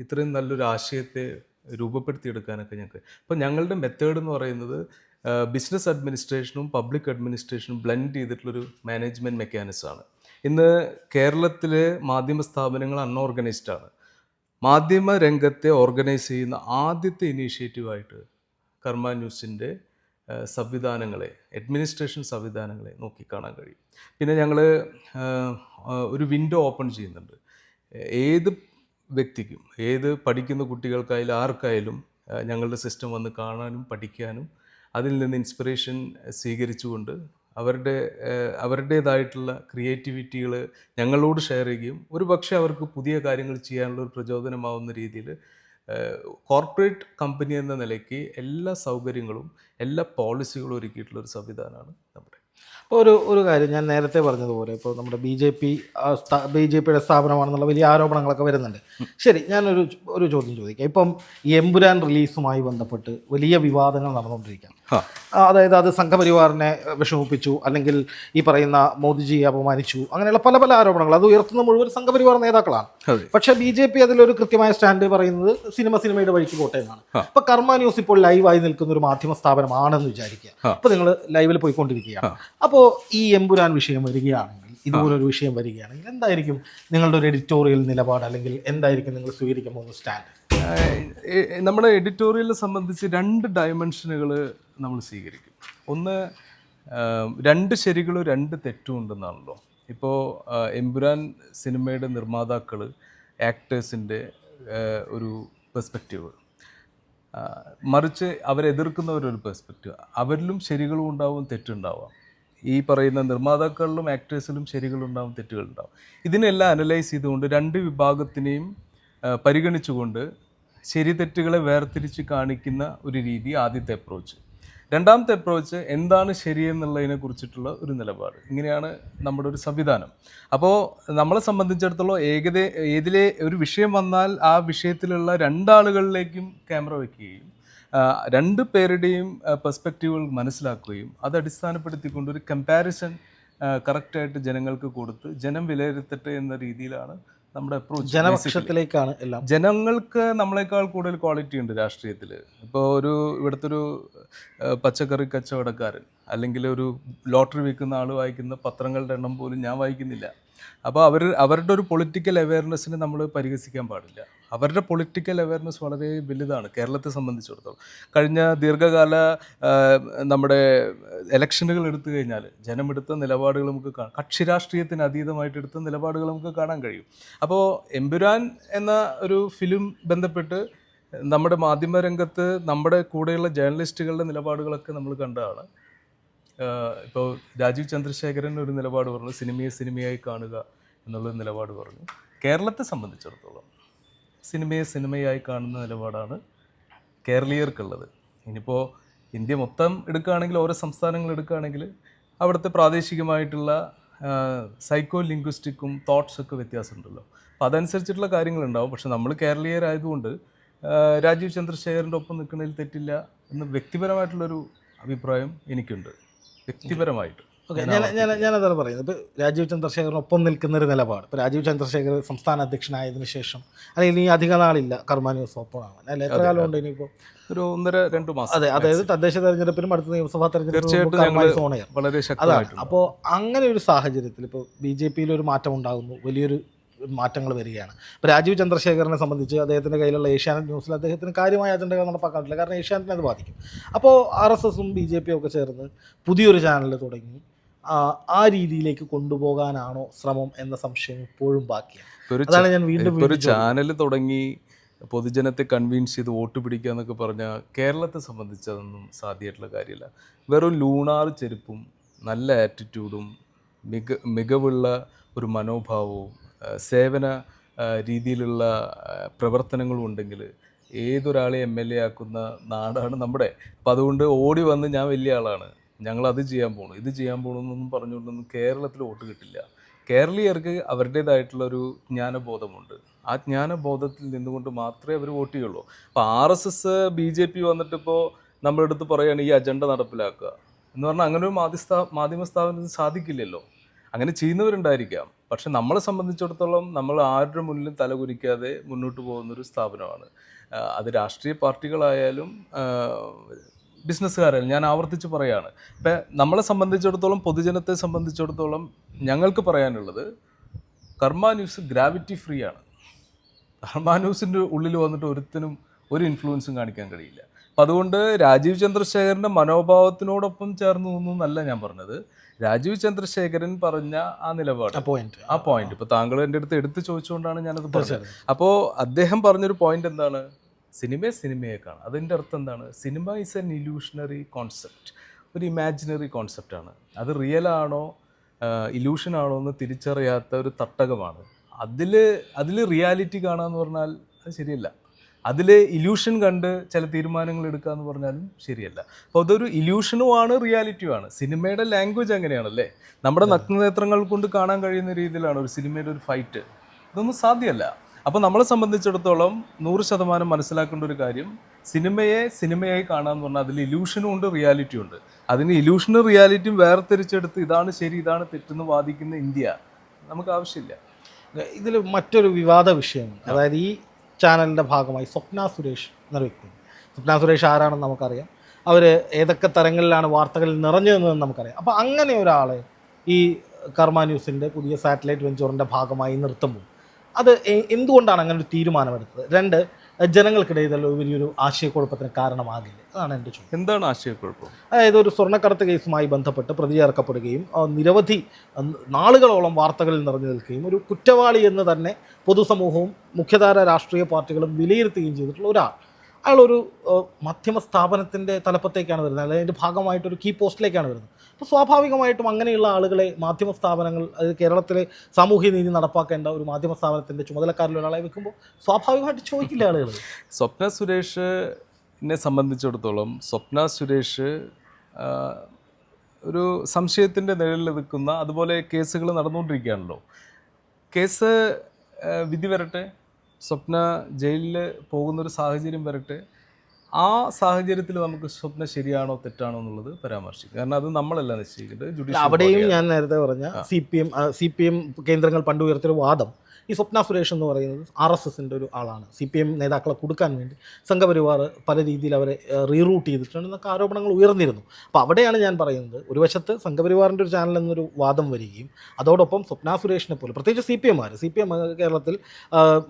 ഇത്രയും നല്ലൊരു ആശയത്തെ രൂപപ്പെടുത്തിയെടുക്കാനൊക്കെ ഞങ്ങൾക്ക്. അപ്പോൾ ഞങ്ങളുടെ മെത്തേഡ് എന്ന് പറയുന്നത് ബിസിനസ് അഡ്മിനിസ്ട്രേഷനും പബ്ലിക് അഡ്മിനിസ്ട്രേഷനും ബ്ലെൻഡ് ചെയ്തിട്ടുള്ളൊരു മാനേജ്മെന്റ് മെക്കാനിസമാണ് ഇന്ന് കേരളത്തിലെ മാധ്യമ സ്ഥാപനങ്ങൾ അൺഓർഗനൈസ്ഡാണ് മാധ്യമ രംഗത്തെ ഓർഗനൈസ് ചെയ്യുന്ന ആദ്യത്തെ ഇനീഷ്യേറ്റീവായിട്ട് കർമ്മ ന്യൂസിന്റെ സംവിധാനങ്ങളെ അഡ്മിനിസ്ട്രേഷൻ സംവിധാനങ്ങളെ നോക്കിക്കാണാൻ കഴിയും. പിന്നെ ഞങ്ങൾ ഒരു വിൻഡോ ഓപ്പൺ ചെയ്യുന്നുണ്ട്. ഏത് വ്യക്തിക്കും ഏത് പഠിക്കുന്ന കുട്ടികൾക്കായാലും ആർക്കായാലും ഞങ്ങളുടെ സിസ്റ്റം വന്ന് കാണാനും പഠിക്കാനും അതിൽ നിന്ന് ഇൻസ്പിറേഷൻ സ്വീകരിച്ചുകൊണ്ട് അവരുടെ അവരുടേതായിട്ടുള്ള ക്രിയേറ്റിവിറ്റികൾ ഞങ്ങളോട് ഷെയർ ചെയ്യുകയും ഒരു പക്ഷേ അവർക്ക് പുതിയ കാര്യങ്ങൾ ചെയ്യാനുള്ള ഒരു പ്രചോദനമാവുന്ന രീതിയിൽ കോർപ്പറേറ്റ് കമ്പനി എന്ന നിലയ്ക്ക് എല്ലാ സൗകര്യങ്ങളും എല്ലാ പോളിസികളും ഒരുക്കിയിട്ടുള്ള ഒരു സംവിധാനമാണ് നമ്മുടെ ഒരു ഒരു കാര്യം ഞാൻ നേരത്തെ പറഞ്ഞതുപോലെ ഇപ്പോൾ നമ്മുടെ B J P B J പിയുടെ സ്ഥാപനമാണെന്നുള്ള വലിയ ആരോപണങ്ങളൊക്കെ വരുന്നുണ്ട്. ശരി ഞാനൊരു ഒരു ചോദ്യം ചോദിക്കാം. ഇപ്പം ഈ എമ്പുരാൻ റിലീസുമായി ബന്ധപ്പെട്ട് വലിയ വിവാദങ്ങൾ നടന്നുകൊണ്ടിരിക്കുകയാണ്. അതായത് അത് സംഘപരിവാറിനെ വിഷമിപ്പിച്ചു അല്ലെങ്കിൽ ഈ പറയുന്ന മോദിജിയെ അപമാനിച്ചു അങ്ങനെയുള്ള പല പല ആരോപണങ്ങൾ. അത് ഉയർത്തുന്ന മുഴുവൻ സംഘപരിവാർ നേതാക്കളാണ്. പക്ഷേ ബി ജെ പി അതിലൊരു കൃത്യമായ സ്റ്റാൻഡ് പറയുന്നത് സിനിമ സിനിമയുടെ വഴിക്ക് പോട്ടെ എന്നാണ്. ആ. ഇപ്പൊ കർമ്മ ന്യൂസ് ഇപ്പോൾ ലൈവായി നിൽക്കുന്ന ഒരു മാധ്യമ സ്ഥാപനമാണെന്ന് വിചാരിക്കുക. അപ്പൊ നിങ്ങൾ ലൈവിൽ പോയിക്കൊണ്ടിരിക്കുകയാണ്. ആ. അപ്പോൾ ഈ എമ്പുരാൻ വിഷയം വരികയാണെങ്കിൽ ഇതുപോലൊരു വിഷയം വരികയാണെങ്കിൽ എന്തായിരിക്കും നിങ്ങളുടെ ഒരു എഡിറ്റോറിയൽ നിലപാട് അല്ലെങ്കിൽ എന്തായിരിക്കും നിങ്ങൾ സ്വീകരിക്കാൻ പോകുന്ന സ്റ്റാൻഡ് നമ്മുടെ എഡിറ്റോറിയലിനെ സംബന്ധിച്ച് രണ്ട് ഡയമെൻഷനുകൾ നമ്മൾ സ്വീകരിക്കും. ഒന്ന് രണ്ട് ശരികളും രണ്ട് തെറ്റും ഉണ്ടെന്നാണല്ലോ. ഇപ്പോൾ എമ്പുരാൻ സിനിമയുടെ നിർമ്മാതാക്കൾ ആക്ടേഴ്സിന്റെ ഒരു പെർസ്പെക്റ്റീവ് മറിച്ച് അവരെതിർക്കുന്നവരൊരു പെർസ്പെക്റ്റീവ് അവരിലും ശരികളും ഉണ്ടാവും തെറ്റുണ്ടാവാം ഈ പറയുന്ന നിർമ്മാതാക്കളിലും ആക്ടേഴ്സിലും ശരികളുണ്ടാവും തെറ്റുകളുണ്ടാവും. ഇതിനെല്ലാം അനലൈസ് ചെയ്തുകൊണ്ട് രണ്ട് വിഭാഗത്തിനെയും പരിഗണിച്ചുകൊണ്ട് ശരി തെറ്റുകളെ വേർതിരിച്ച് കാണിക്കുന്ന ഒരു രീതി ആദ്യത്തെ അപ്രോച്ച് രണ്ടാമത്തെ അപ്രോച്ച് എന്താണ് ശരിയെന്നുള്ളതിനെ കുറിച്ചിട്ടുള്ള ഒരു നിലപാട്. ഇങ്ങനെയാണ് നമ്മുടെ ഒരു സംവിധാനം. അപ്പോൾ നമ്മളെ സംബന്ധിച്ചിടത്തോളം ഏകദേ ഏതിലെ ഒരു വിഷയം വന്നാൽ ആ വിഷയത്തിലുള്ള രണ്ടാളുകളിലേക്കും ക്യാമറ വയ്ക്കുകയും രണ്ട് പേരുടെയും പെർസ്പെക്റ്റീവുകൾ മനസ്സിലാക്കുകയും അത് അടിസ്ഥാനപ്പെടുത്തിക്കൊണ്ട് ഒരു കമ്പാരിസൺ കറക്റ്റായിട്ട് ജനങ്ങൾക്ക് കൊടുത്ത് ജനം വിലയിരുത്തട്ടെ എന്ന രീതിയിലാണ് നമ്മുടെ അപ്രോച്ച് ജനപക്ഷത്തിലേക്കാണ് എല്ലാം. ജനങ്ങൾക്ക് നമ്മളെക്കാൾ കൂടുതൽ ക്വാളിറ്റി ഉണ്ട് രാഷ്ട്രീയത്തിൽ ഇപ്പോൾ ഒരു ഇവിടുത്തെ ഒരു പച്ചക്കറി കച്ചവടക്കാരൻ അല്ലെങ്കിൽ ഒരു ലോട്ടറി വിൽക്കുന്ന ആൾ വായിക്കുന്ന പത്രങ്ങളുടെ എണ്ണം പോലും ഞാൻ വായിക്കുന്നില്ല. അപ്പോൾ അവർ അവരുടെ ഒരു പൊളിറ്റിക്കൽ അവയർനെസ്സിനെ നമ്മൾ പരിഹസിക്കാൻ പാടില്ല. അവരുടെ പൊളിറ്റിക്കൽ അവയർനെസ് വളരെ വലുതാണ് കേരളത്തെ സംബന്ധിച്ചിടത്തോളം. കഴിഞ്ഞ ദീർഘകാല നമ്മുടെ ഇലക്ഷനുകൾ എടുത്തു കഴിഞ്ഞാൽ ജനമെടുത്ത നിലപാടുകൾ നമുക്ക് കാണാം കക്ഷി രാഷ്ട്രീയത്തിന് അതീതമായിട്ട് എടുത്ത നിലപാടുകൾ നമുക്ക് കാണാൻ കഴിയും. അപ്പോൾ എമ്പുരാൻ എന്ന ഒരു ഫിലിം ബന്ധപ്പെട്ട് നമ്മുടെ മാധ്യമരംഗത്ത് നമ്മുടെ കൂടെയുള്ള ജേർണലിസ്റ്റുകളുടെ നിലപാടുകളൊക്കെ നമ്മൾ കണ്ടതാണ്. ഇപ്പോൾ രാജീവ് ചന്ദ്രശേഖരൻ ഒരു നിലപാട് പറഞ്ഞു സിനിമയെ സിനിമയായി കാണുക എന്നുള്ളൊരു നിലപാട് പറഞ്ഞു. കേരളത്തെ സംബന്ധിച്ചിടത്തോളം. സിനിമയെ സിനിമയായി കാണുന്ന നിലപാടാണ് കേരളീയർക്കുള്ളത്. ഇനിയിപ്പോൾ ഇന്ത്യ മൊത്തം എടുക്കുകയാണെങ്കിൽ ഓരോ സംസ്ഥാനങ്ങൾ എടുക്കുകയാണെങ്കിൽ അവിടുത്തെ പ്രാദേശികമായിട്ടുള്ള സൈക്കോ ലിംഗ്വിസ്റ്റിക്കും തോട്ട്സൊക്കെ വ്യത്യാസമുണ്ടല്ലോ. അപ്പോൾ അതനുസരിച്ചിട്ടുള്ള കാര്യങ്ങളുണ്ടാവും. പക്ഷെ നമ്മൾ കേരളീയരായതുകൊണ്ട് രാജീവ് ചന്ദ്രശേഖരന്റെ ഒപ്പം നിൽക്കുന്നതിൽ തെറ്റില്ല എന്ന് വ്യക്തിപരമായിട്ടുള്ളൊരു അഭിപ്രായം എനിക്കുണ്ട്. വ്യക്തിപരമായിട്ട്. ഓക്കെ ഞാൻ ഞാൻ ഞാനതാണ് പറയുന്നത്. ഇപ്പോൾ രാജീവ് ചന്ദ്രശേഖരനൊപ്പം നിൽക്കുന്ന ഒരു നിലപാട്. ഇപ്പോൾ രാജീവ് ചന്ദ്രശേഖർ സംസ്ഥാന അധ്യക്ഷനായതിനു ശേഷം അല്ലെങ്കിൽ ഇനി അധിക നാളില്ല കർമ്മ ന്യൂസ് ആവാൻ. അല്ല? എത്ര കാലം ഉണ്ട് ഇനിയിപ്പോൾ ഒരു ഒന്നര രണ്ട് മാസം. അതെ അതായത് തദ്ദേശ തെരഞ്ഞെടുപ്പിനും അടുത്ത നിയമസഭാ തെരഞ്ഞെടുപ്പിനും വളരെ അതാണ്. അപ്പോൾ അങ്ങനെ ഒരു സാഹചര്യത്തിൽ ഇപ്പോൾ ബി ജെ പിയിൽ ഒരു മാറ്റം ഉണ്ടാകുന്നു വലിയൊരു മാറ്റങ്ങൾ വരികയാണ്. ഇപ്പോൾ രാജീവ് ചന്ദ്രശേഖറിനെ സംബന്ധിച്ച് അദ്ദേഹത്തിന്റെ കയ്യിലുള്ള ഏഷ്യാനെറ്റ് ന്യൂസിൽ അദ്ദേഹത്തിന് കാര്യമായ അജണ്ടകൾ നടപ്പാക്കാറില്ല. കാരണം ഏഷ്യാനെറ്റിനെ അത് ബാധിക്കും. അപ്പോൾ ആർ എസ് എസും ബി ജെ പിയും ഒക്കെ ചേർന്ന് പുതിയൊരു ചാനൽ തുടങ്ങി. ആ, രീതിയിലേക്ക് കൊണ്ടുപോകാനാണോ ശ്രമം എന്ന സംശയം ഇപ്പോഴും ബാക്കിയാണ്. അതാണ് ഞാൻ വീണ്ടും ഒരു ചാനൽ തുടങ്ങി പൊതുജനത്തെ കൺവിൻസ് ചെയ്ത് വോട്ട് പിടിക്കുക എന്നൊക്കെ പറഞ്ഞാൽ കേരളത്തെ സംബന്ധിച്ചതൊന്നും സാധ്യമായിട്ടുള്ള കാര്യമില്ല. വെറും ലൂണാർ ചെരുപ്പും നല്ല ആറ്റിറ്റ്യൂഡും മിക മികവുള്ള ഒരു മനോഭാവവും സേവന രീതിയിലുള്ള പ്രവർത്തനങ്ങളും ഉണ്ടെങ്കിൽ ഏതൊരാളെ എം എൽ എ ആക്കുന്ന നാടാണ് നമ്മുടെ. അപ്പം അതുകൊണ്ട് ഓടി വന്ന് ഞാൻ വലിയ ആളാണ്. ഞങ്ങൾ അത് ചെയ്യാൻ പോകണം ഇത് ചെയ്യാൻ പോകണമെന്നൊന്നും പറഞ്ഞുകൊണ്ടൊന്നും കേരളത്തിൽ വോട്ട് കിട്ടില്ല. കേരളീയർക്ക് അവരുടേതായിട്ടുള്ള ഒരു ജ്ഞാനബോധമുണ്ട്. ആ ജ്ഞാനബോധത്തിൽ നിന്നുകൊണ്ട് മാത്രമേ അവർ വോട്ട് ചെയ്യുള്ളൂ. അപ്പോൾ R S S B J P വന്നിട്ടിപ്പോൾ നമ്മുടെ അടുത്ത് പറയുകയാണ് ഈ അജണ്ട നടപ്പിലാക്കുക. എന്ന് പറഞ്ഞാൽ അങ്ങനെ ഒരു മാധ്യസ്ഥാ മാധ്യമ സ്ഥാപനത്തിന് സാധിക്കില്ലല്ലോ. അങ്ങനെ ചെയ്യുന്നവരുണ്ടായിരിക്കാം. പക്ഷെ നമ്മളെ സംബന്ധിച്ചിടത്തോളം നമ്മൾ ആരുടെ മുന്നിലും തലകുനിക്കാതെ മുന്നോട്ട് പോകുന്നൊരു സ്ഥാപനമാണ്. അത് രാഷ്ട്രീയ പാർട്ടികളായാലും ആ, ബിസിനസ്സുകാരായാലും ഞാൻ ആവർത്തിച്ച് പറയാണ്. ഇപ്പം നമ്മളെ സംബന്ധിച്ചിടത്തോളം പൊതുജനത്തെ സംബന്ധിച്ചിടത്തോളം ഞങ്ങൾക്ക് പറയാനുള്ളത് കർമ്മ ന്യൂസ് ഗ്രാവിറ്റി ഫ്രീ ആണ്. കർമ്മ ന്യൂസിന്റെ ഉള്ളിൽ വന്നിട്ട് ഒരുത്തിനും ഒരു ഇൻഫ്ലുവൻസും കാണിക്കാൻ കഴിയില്ല. അപ്പം അതുകൊണ്ട് രാജീവ് ചന്ദ്രശേഖരന്റെ മനോഭാവത്തിനോടൊപ്പം ചേർന്ന് നിന്നല്ല ഞാൻ പറഞ്ഞത്. രാജീവ് ചന്ദ്രശേഖരൻ പറഞ്ഞ ആ നിലപാട് പോയിന്റ് ആ പോയിന്റ് ഇപ്പോൾ താങ്കൾ എന്റെ അടുത്ത് എടുത്ത് ചോദിച്ചുകൊണ്ടാണ് ഞാനത് പറഞ്ഞത്. അപ്പോൾ അദ്ദേഹം പറഞ്ഞൊരു പോയിന്റ് എന്താണ്? സിനിമയെ സിനിമയെ കാണാം. അതിന്റെ അർത്ഥം എന്താണ്? Cinema is an illusionary concept ഒരു ഇമാജിനറി കോൺസെപ്റ്റാണ് അത് റിയൽ ആണോ ഇല്യൂഷൻ ആണോ എന്ന് തിരിച്ചറിയാത്ത ഒരു തട്ടകമാണ്. അതിൽ അതിൽ റിയാലിറ്റി കാണാമെന്ന് പറഞ്ഞാൽ അത് ശരിയല്ല. അതിൽ ഇല്യൂഷൻ കണ്ട് ചില തീരുമാനങ്ങൾ എടുക്കുക എന്ന് പറഞ്ഞാലും ശരിയല്ല. അപ്പോൾ അതൊരു ഇല്യൂഷനുമാണ് റിയാലിറ്റിയുമാണ് സിനിമയുടെ ലാംഗ്വേജ് അങ്ങനെയാണല്ലേ? നമ്മുടെ നഗ്നനേത്രങ്ങൾ കൊണ്ട് കാണാൻ കഴിയുന്ന രീതിയിലാണ് ഒരു സിനിമയുടെ ഒരു ഫൈറ്റ് ഇതൊന്നും സാധ്യമല്ല. അപ്പോൾ നമ്മളെ സംബന്ധിച്ചിടത്തോളം നൂറ് ശതമാനം മനസ്സിലാക്കേണ്ട ഒരു കാര്യം സിനിമയെ സിനിമയായി കാണാന്ന് പറഞ്ഞാൽ അതിൽ ഇലൂഷനും ഉണ്ട് റിയാലിറ്റിയും ഉണ്ട്. അതിന് ഇലൂഷനും റിയാലിറ്റിയും വേർതിരിച്ചെടുത്ത് ഇതാണ് ശരി ഇതാണ് തെറ്റെന്ന് വാദിക്കുന്ന ഇന്ത്യ നമുക്ക് ആവശ്യമില്ല. ഇതിൽ മറ്റൊരു വിവാദ വിഷയം അതായത് ഈ ചാനലിന്റെ ഭാഗമായി സ്വപ്ന സുരേഷ് എന്നൊരു വ്യക്തി. സ്വപ്ന സുരേഷ് ആരാണെന്ന് നമുക്കറിയാം. അവർ ഏതൊക്കെ തരങ്ങളിലാണ് വാർത്തകളിൽ നിറഞ്ഞു നിന്നതെന്ന് നമുക്കറിയാം. അപ്പോൾ അങ്ങനെ ഒരാളെ ഈ കർമ്മ ന്യൂസിന്റെ പുതിയ സാറ്റലൈറ്റ് വെഞ്ചറിന്റെ ഭാഗമായി നിർത്തുമ്പോൾ അത് എന്തുകൊണ്ടാണ് അങ്ങനെ ഒരു തീരുമാനമെടുത്തത്? രണ്ട് ജനങ്ങൾക്കിടയിൽ ഇതെല്ലാം വലിയൊരു ആശയക്കുഴപ്പത്തിന് കാരണമാകില്ല? അതാണ് എന്റെ ചോദ്യം. എന്താണ് ആശയക്കുഴപ്പം? അതായത് ഒരു സ്വർണക്കടത്ത് കേസുമായി ബന്ധപ്പെട്ട് പ്രതി ചേർക്കപ്പെടുകയും നിരവധി നാളുകളോളം വാർത്തകളിൽ നിറഞ്ഞു നിൽക്കുകയും ഒരു കുറ്റവാളി എന്ന് തന്നെ പൊതുസമൂഹവും മുഖ്യധാര രാഷ്ട്രീയ പാർട്ടികളും വിലയിരുത്തുകയും ചെയ്തിട്ടുള്ള ഒരാൾ. അയാളൊരു ഒരു മാധ്യമ സ്ഥാപനത്തിന്റെ തലപ്പത്തേക്കാണ് വരുന്നത്. അല്ലെങ്കിൽ അതിന്റെ ഭാഗമായിട്ടൊരു കീ പോസ്റ്റിലേക്കാണ് വരുന്നത്. അപ്പോൾ സ്വാഭാവികമായിട്ടും അങ്ങനെയുള്ള ആളുകളെ മാധ്യമ സ്ഥാപനങ്ങൾ അത് കേരളത്തിലെ സാമൂഹ്യ നീതി നടപ്പാക്കേണ്ട ഒരു മാധ്യമ സ്ഥാപനത്തിന്റെ ചുമതലക്കാരിൽ ഒരാളെ വെക്കുമ്പോൾ സ്വാഭാവികമായിട്ട് ചോദിക്കില്ല ആളുകൾ സ്വപ്ന സുരേഷ് എന്നെ സംബന്ധിച്ചിടത്തോളം സ്വപ്ന സുരേഷ് ഒരു സംശയത്തിന്റെ നിഴലിൽ നിൽക്കുന്ന അതുപോലെ കേസുകൾ നടന്നുകൊണ്ടിരിക്കുകയാണല്ലോ. കേസ് വിധി വരട്ടെ? സ്വപ്ന ജയിലിൽ പോകുന്നൊരു സാഹചര്യം വരട്ടെ? ആ സാഹചര്യത്തിൽ നമുക്ക് സ്വപ്നം ശരിയാണോ തെറ്റാണോ എന്നുള്ളത് പരാമർശിക്കും. കാരണം അത് നമ്മളല്ല നിശ്ചയിക്കേണ്ടത്. ജുഡീഷ്യൽ അവിടെയും ഞാൻ നേരത്തെ പറഞ്ഞ C P M C P M കേന്ദ്രങ്ങൾ പണ്ട് ഉയർത്തിയൊരു വാദം. ഈ സ്വപ്ന സുരേഷ് എന്ന് പറയുന്നത് ആർ എസ് എസിന്റെ ഒരു ആളാണ്. സി പി എം നേതാക്കളെ കൊടുക്കാൻ വേണ്ടി സംഘപരിവാർ പല രീതിയിൽ അവരെ റീറൂട്ട് ചെയ്തിട്ടുണ്ട് എന്നൊക്കെ ആരോപണങ്ങൾ ഉയർന്നിരുന്നു. അപ്പോൾ അവിടെയാണ് ഞാൻ പറയുന്നത് ഒരു വശത്ത് സംഘപരിവാറിന്റെ ഒരു ചാനൽ എന്നൊരു വാദം വരികയും അതോടൊപ്പം സ്വപ്ന സുരേഷിനെ പോലും പ്രത്യേകിച്ച് സി പി എമാർ സി പി എം കേരളത്തിൽ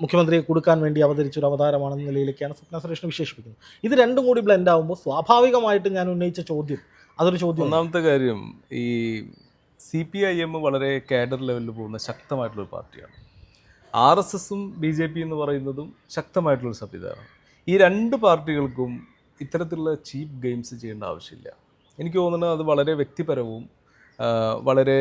മുഖ്യമന്ത്രിയെ കൊടുക്കാൻ വേണ്ടി അവതരിച്ചൊരു അവതാരമാണെന്ന നിലയിലേക്കാണ് സ്വപ്ന സുരേഷിനെ വിശേഷിപ്പിക്കുന്നത്. ഇത് രണ്ടും കൂടി ബ്ലെൻഡ് ആകുമ്പോൾ സ്വാഭാവികമായിട്ട് ഞാൻ ഉന്നയിച്ച ചോദ്യം അതൊരു ചോദ്യം ഒന്നാമത്തെ കാര്യം ഈ സി പി ഐ എം വളരെ കാഡർ ലെവലിൽ പോകുന്ന ശക്തമായിട്ടുള്ളൊരു പാർട്ടിയാണ്. ആർ എസ് എസും ബി ജെ പി എന്ന് പറയുന്നതും ശക്തമായിട്ടുള്ളൊരു സംവിധാനം. ഈ രണ്ട് പാർട്ടികൾക്കും ഇത്തരത്തിലുള്ള ചീപ്പ് ഗെയിംസ് ചെയ്യേണ്ട ആവശ്യമില്ല. എനിക്ക് തോന്നുന്നത് അത് വളരെ വ്യക്തിപരവും വളരെ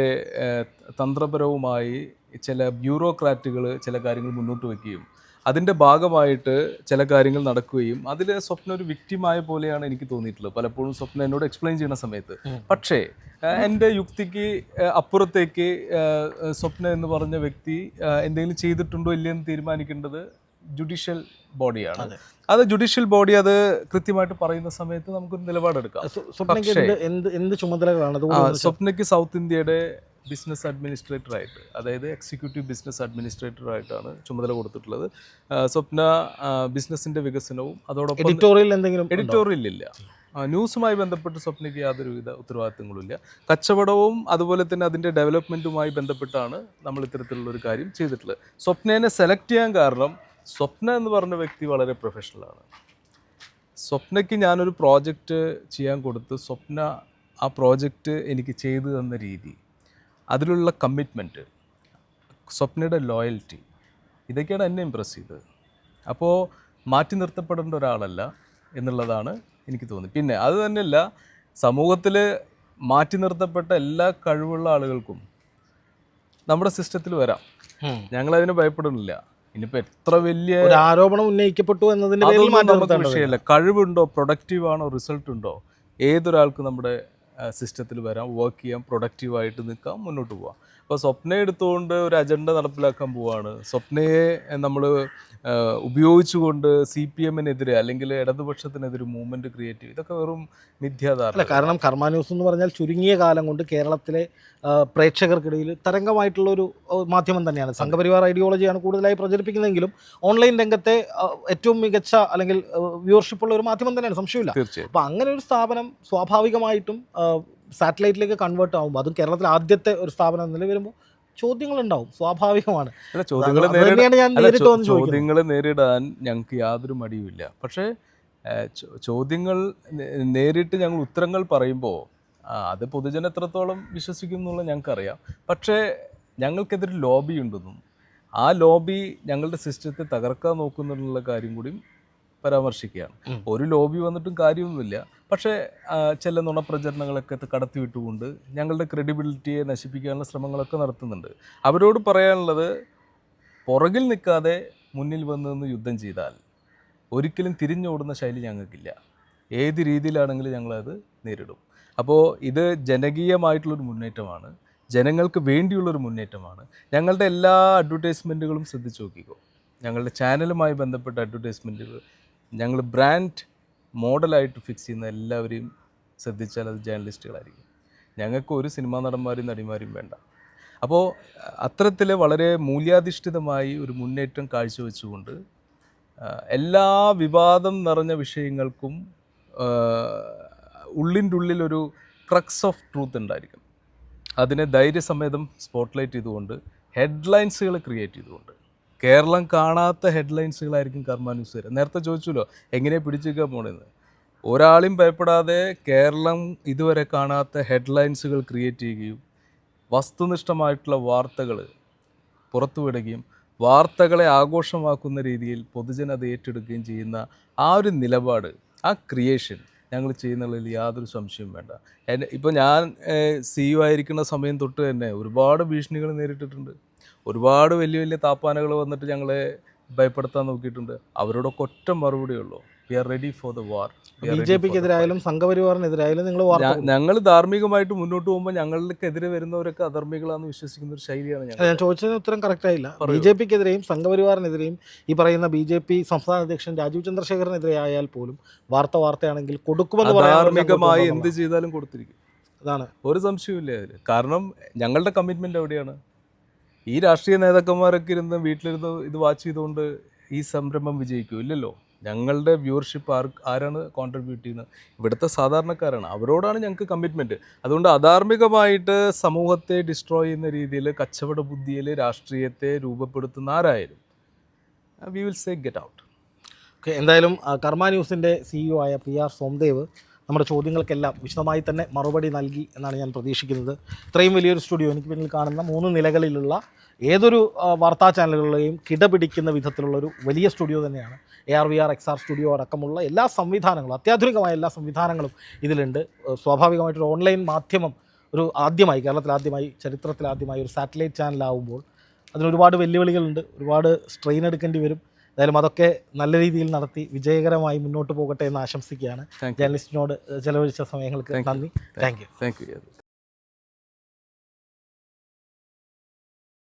തന്ത്രപരവുമായി ചില ബ്യൂറോക്രാറ്റുകൾ ചില കാര്യങ്ങൾ മുന്നോട്ട് വയ്ക്കുകയും അതിന്റെ ഭാഗമായിട്ട് ചില കാര്യങ്ങൾ നടക്കുകയും അതിൽ സ്വപ്ന ഒരു വിക്റ്റിമായ പോലെയാണ് എനിക്ക് തോന്നിയിട്ടുള്ളത്. പലപ്പോഴും സ്വപ്ന എന്നോട് എക്സ്പ്ലെയിൻ ചെയ്യുന്ന സമയത്ത്. പക്ഷേ എന്റെ യുക്തിക്ക് അപ്പുറത്തേക്ക് സ്വപ്ന എന്ന് പറഞ്ഞ വ്യക്തി എന്തെങ്കിലും ചെയ്തിട്ടുണ്ടോ ഇല്ലയെന്ന് തീരുമാനിക്കേണ്ടത് ജുഡീഷ്യൽ ബോഡിയാണ് അത്. ജുഡീഷ്യൽ ബോഡി അത് കൃത്യമായിട്ട് പറയുന്ന സമയത്ത് നമുക്കൊരു നിലപാടെടുക്കാം. സ്വ- സ്വപ്നയ്ക്ക് എന്ത് എന്ത് ചുമതലകളാണ്? സ്വപ്നയ്ക്ക് സൗത്ത് ഇന്ത്യയുടെ ബിസിനസ് അഡ്മിനിസ്ട്രേറ്റർ ആയിട്ട് അതായത് എക്സിക്യൂട്ടീവ് ബിസിനസ് അഡ്മിനിസ്ട്രേറ്റർ ആയിട്ടാണ് ചുമതല കൊടുത്തിട്ടുള്ളത്. സ്വപ്ന ബിസിനസിന്റെ വികസനവും അതോടൊപ്പം എഡിറ്റോറിയൽ എന്തെങ്കിലും? എഡിറ്റോറിയൽ ഇല്ല. ന്യൂസുമായി ബന്ധപ്പെട്ട് സ്വപ്നയ്ക്ക് യാതൊരുവിധ ഉത്തരവാദിത്തങ്ങളുമില്ല. കച്ചവടവും അതുപോലെ തന്നെ അതിന്റെ ഡെവലപ്മെന്റുമായി ബന്ധപ്പെട്ടാണ് നമ്മൾ ഇത്തരത്തിലുള്ള ഒരു കാര്യം ചെയ്തിട്ടുള്ളത്. സ്വപ്നേനെ സെലക്ട് ചെയ്യാൻ കാരണം സ്വപ്ന എന്ന് പറഞ്ഞ വ്യക്തി വളരെ പ്രൊഫഷണലാണ് സ്വപ്നയ്ക്ക് ഞാനൊരു പ്രോജക്റ്റ് ചെയ്യാൻ കൊടുത്ത് സ്വപ്ന ആ പ്രോജക്റ്റ് എനിക്ക് ചെയ്തു തന്ന രീതി അതിലുള്ള കമ്മിറ്റ്മെന്റ് സ്വപ്നയുടെ ലോയൽറ്റി ഇതൊക്കെയാണ് എന്നെ ഇമ്പ്രസ് ചെയ്തത്. അപ്പോൾ മാറ്റി നിർത്തപ്പെടേണ്ട ഒരാളല്ല എന്നുള്ളതാണ് എനിക്ക് തോന്നി പിന്നെ അത് തന്നെയല്ല സമൂഹത്തിൽ മാറ്റി നിർത്തപ്പെട്ട എല്ലാ കഴിവുള്ള ആളുകൾക്കും നമ്മുടെ സിസ്റ്റത്തിൽ വരാം. ഞങ്ങൾ ഞങ്ങളതിന് ഭയപ്പെടുന്നില്ല. ഇനിയിപ്പോൾ എത്ര വലിയ ആരോപണം ഉന്നയിക്കപ്പെട്ടു എന്നതിന്റെ വിഷയമല്ല. കഴിവുണ്ടോ പ്രൊഡക്റ്റീവ് ആണോ റിസൾട്ട് ഉണ്ടോ ഏതൊരാൾക്കും നമ്മുടെ സിസ്റ്റത്തിൽ വരാം വർക്ക് ചെയ്യാം പ്രൊഡക്റ്റീവായിട്ട് നിൽക്കാം മുന്നോട്ട് പോവാം. അപ്പോൾ സ്വപ്ന എടുത്തുകൊണ്ട് ഒരു അജണ്ട നടപ്പിലാക്കാൻ പോവാണ്. സ്വപ്നയെ നമ്മൾ ഉപയോഗിച്ചുകൊണ്ട് സി പി എമ്മിനെതിരെ അല്ലെങ്കിൽ ഇടതുപക്ഷത്തിനെതിരെ മൂവ്മെന്റ് ക്രിയേറ്റ് ചെയ്യും. ഇതൊക്കെ വെറും മിഥ്യാധാരണ. കാരണം കർമാന്യൂസ് എന്ന് പറഞ്ഞാൽ ചുരുങ്ങിയ കാലം കൊണ്ട് കേരളത്തിലെ പ്രേക്ഷകർക്കിടയിൽ തരംഗമായിട്ടുള്ള ഒരു മാധ്യമം തന്നെയാണ്. സംഘപരിവാർ ഐഡിയോളജിയാണ് കൂടുതലായി പ്രചരിപ്പിക്കുന്നതെങ്കിലും ഓൺലൈൻ രംഗത്തെ ഏറ്റവും മികച്ച അല്ലെങ്കിൽ വ്യൂവർഷിപ്പുള്ള ഒരു മാധ്യമം തന്നെയാണ്. സംശയമില്ല. അപ്പോൾ അങ്ങനെ ഒരു സ്ഥാപനം സ്വാഭാവികമായിട്ടും സാറ്റലൈറ്റിലേക്ക് കൺവേർട്ട് ആകുമ്പോൾ അതും കേരളത്തിൽ ആദ്യത്തെ ഒരു സ്ഥാപനം എന്ന നിലയിൽ വരുമ്പോൾ ചോദ്യങ്ങളുണ്ടാവും സ്വാഭാവികമാണ്. ചോദ്യങ്ങൾ നേരിടാൻ ഞങ്ങൾക്ക് യാതൊരു മടിയുമില്ല. പക്ഷേ ചോദ്യങ്ങൾ നേരിട്ട് ഞങ്ങൾ ഉത്തരങ്ങൾ പറയുമ്പോൾ അത് പൊതുജന എത്രത്തോളം വിശ്വസിക്കും എന്നുള്ളത് ഞങ്ങൾക്കറിയാം. പക്ഷേ ഞങ്ങൾക്കെതിരെ ലോബി ഉണ്ടെന്നും ആ ലോബി ഞങ്ങളുടെ സിസ്റ്റത്തെ തകർക്കാൻ നോക്കുന്നുള്ള കാര്യം കൂടിയും പരാമർശിക്കുകയാണ്. ഒരു ലോബി വന്നിട്ടും കാര്യമൊന്നുമില്ല. പക്ഷേ ചില നുണപ്രചരണങ്ങളൊക്കെ കടത്തിവിട്ടുകൊണ്ട് ഞങ്ങളുടെ ക്രെഡിബിലിറ്റിയെ നശിപ്പിക്കാനുള്ള ശ്രമങ്ങളൊക്കെ നടത്തുന്നുണ്ട്. അവരോട് പറയാനുള്ളത് പുറകിൽ നിൽക്കാതെ മുന്നിൽ വന്ന് നിന്ന് യുദ്ധം ചെയ്താൽ ഒരിക്കലും തിരിഞ്ഞോടുന്ന ശൈലി ഞങ്ങൾക്കില്ല. ഏത് രീതിയിലാണെങ്കിലും ഞങ്ങളത് നേരിടും. അപ്പോൾ ഇത് ജനകീയമായിട്ടുള്ളൊരു മുന്നേറ്റമാണ്. ജനങ്ങൾക്ക് വേണ്ടിയുള്ളൊരു മുന്നേറ്റമാണ്. ഞങ്ങളുടെ എല്ലാ അഡ്വർടൈസ്മെന്റുകളും ശ്രദ്ധിച്ച് നോക്കിക്കോ. ഞങ്ങളുടെ ചാനലുമായി ബന്ധപ്പെട്ട അഡ്വർടൈസ്മെന്റുകൾ ഞങ്ങൾ ബ്രാൻഡ് മോഡലായിട്ട് ഫിക്സ് ചെയ്യുന്ന എല്ലാവരെയും ശ്രദ്ധിച്ചാൽ അത് ജേർണലിസ്റ്റുകളായിരിക്കും ഞങ്ങൾക്ക് ഒരു സിനിമാ നടന്മാരും നടിമാരും വേണ്ട. അപ്പോൾ അത്തരത്തിൽ വളരെ മൂല്യാധിഷ്ഠിതമായി ഒരു മുന്നേറ്റം കാഴ്ചവെച്ചുകൊണ്ട് എല്ലാ വിവാദം നിറഞ്ഞ വിഷയങ്ങൾക്കും ഉള്ളിന്റെ ഉള്ളിലൊരു ക്രക്സ് ഓഫ് ട്രൂത്ത് ഉണ്ടായിരിക്കും. അതിനെ ധൈര്യസമേതം സ്പോട്ട്ലൈറ്റ് ചെയ്തുകൊണ്ട് ഹെഡ്ലൈൻസുകൾ ക്രിയേറ്റ് ചെയ്തുകൊണ്ട് കേരളം കാണാത്ത ഹെഡ്ലൈൻസുകളായിരിക്കും കർമ്മ ന്യൂസ് വരിക. നേരത്തെ ചോദിച്ചല്ലോ എങ്ങനെ പിടിച്ചേക്കാൻ പോണെന്ന്? ഒരാളും ഭയപ്പെടാതെ കേരളം ഇതുവരെ കാണാത്ത ഹെഡ്ലൈൻസുകൾ ക്രിയേറ്റ് ചെയ്യുകയും വസ്തുനിഷ്ഠമായിട്ടുള്ള വാർത്തകൾ പുറത്തുവിടുകയും വാർത്തകളെ ആഘോഷമാക്കുന്ന രീതിയിൽ പൊതുജനത ഏറ്റെടുക്കുകയും ചെയ്യുന്ന ആ ഒരു നിലപാട് ആ ക്രിയേഷൻ ഞങ്ങൾ ചെയ്യുന്നതിൽ യാതൊരു സംശയവും വേണ്ട. എന്നെ ഇപ്പോൾ ഞാൻ സി യു ആയിരിക്കുന്ന സമയം തൊട്ട് തന്നെ ഒരുപാട് ഭീഷണികൾ നേരിട്ടിട്ടുണ്ട്. ഒരുപാട് വലിയ വലിയ താപ്പാനകൾ വന്നിട്ട് ഞങ്ങളെ ഭയപ്പെടുത്താൻ നോക്കിയിട്ടുണ്ട്. അവരോടൊക്കെ ഒറ്റ മറുപടിയുള്ളൂ we are ready for the war B J പിക്ക് എതിരായാലും സംഘപരിവാറിനെതിരായാലും നിങ്ങൾ ഞങ്ങൾ ധാർമ്മികമായിട്ട് മുന്നോട്ട് പോകുമ്പോൾ ഞങ്ങൾക്കെതിരെ വരുന്നവരൊക്കെ അധർമ്മികളാണെന്ന് വിശ്വസിക്കുന്ന ഒരു ശൈലിയാണ് ഞങ്ങൾ ഞാൻ ചോദിച്ചതിന് ഉത്തരം കറക്റ്റ് ആയില്ല. ബി. ജെ പിക്കെതിരെയും സംഘപരിവാറിനെതിരെയും ഈ പറയുന്ന ബി ജെ പി സംസ്ഥാന അധ്യക്ഷൻ രാജീവ് ചന്ദ്രശേഖരനെതിരെ ആയാൽ പോലും വാർത്ത വാർത്തയാണെങ്കിൽ കൊടുക്കുമെന്ന് ധാർമ്മികമായി എന്ത് ചെയ്താലും കൊടുത്തിരിക്കും. അതാണ്. ഒരു സംശയമില്ല അതിൽ കാരണം ഞങ്ങളുടെ കമ്മിറ്റ്മെന്റ് എവിടെയാണ്? ഈ രാഷ്ട്രീയ നേതാക്കന്മാരൊക്കെ ഇരുന്ന് വീട്ടിലിരുന്ന് ഇത് വാച്ച് ചെയ്തുകൊണ്ട് ഈ സംരംഭം വിജയിക്കും ഇല്ലല്ലോ ഞങ്ങളുടെ വ്യൂവർഷിപ്പ് ആർ ആരാണ് കോൺട്രിബ്യൂട്ട് ചെയ്യുന്നത്? ഇവിടുത്തെ സാധാരണക്കാരാണ്. അവരോടാണ് ഞങ്ങൾക്ക് കമ്മിറ്റ്മെന്റ് അതുകൊണ്ട് അധാർമികമായിട്ട് സമൂഹത്തെ ഡിസ്ട്രോയ് ചെയ്യുന്ന രീതിയിൽ കച്ചവട ബുദ്ധിയിൽ രാഷ്ട്രീയത്തെ രൂപപ്പെടുത്തുന്ന ആരായാലും we will say get out okay എന്തായാലും കർമാ കർമ്മ ന്യൂസിന്റെ സിഇഒ ആയ പി ആർ സോംദേവ് നമ്മുടെ ചോദ്യങ്ങൾക്കെല്ലാം വിശദമായി തന്നെ മറുപടി നൽകി എന്നാണ് ഞാൻ പ്രതീക്ഷിക്കുന്നത്. ഇത്രയും വലിയൊരു സ്റ്റുഡിയോ എനിക്ക് പിന്നിൽ കാണുന്ന മൂന്ന് നിലകളിലുള്ള ഏതൊരു വാർത്താ ചാനലുകളെയും കിടപിടിക്കുന്ന വിധത്തിലുള്ളൊരു വലിയ സ്റ്റുഡിയോ തന്നെയാണ്. A R V R X R studio അടക്കമുള്ള എല്ലാ സംവിധാനങ്ങളും അത്യാധുനികമായ എല്ലാ സംവിധാനങ്ങളും ഇതിലുണ്ട്. സ്വാഭാവികമായിട്ട് സ്വാഭാവികമായിട്ടൊരു ഓൺലൈൻ മാധ്യമം ഒരു ആദ്യമായി കേരളത്തിൽ ആദ്യമായി ചരിത്രത്തിൽ ആദ്യമായി ഒരു സാറ്റലൈറ്റ് ചാനലാവുമ്പോൾ അതിനൊരുപാട് വെല്ലുവിളികളുണ്ട്. ഒരുപാട് സ്ട്രെയിൻ എടുക്കേണ്ടി വരും. എന്തായാലും അതൊക്കെ നല്ല രീതിയിൽ നടത്തി വിജയകരമായി മുന്നോട്ട് പോകട്ടെ എന്ന് ആശംസിക്കുകയാണ്. ജേർണലിസ്റ്റിനോട് ചെലവഴിച്ച സമയങ്ങൾക്ക്. നന്ദി. Thank you thank you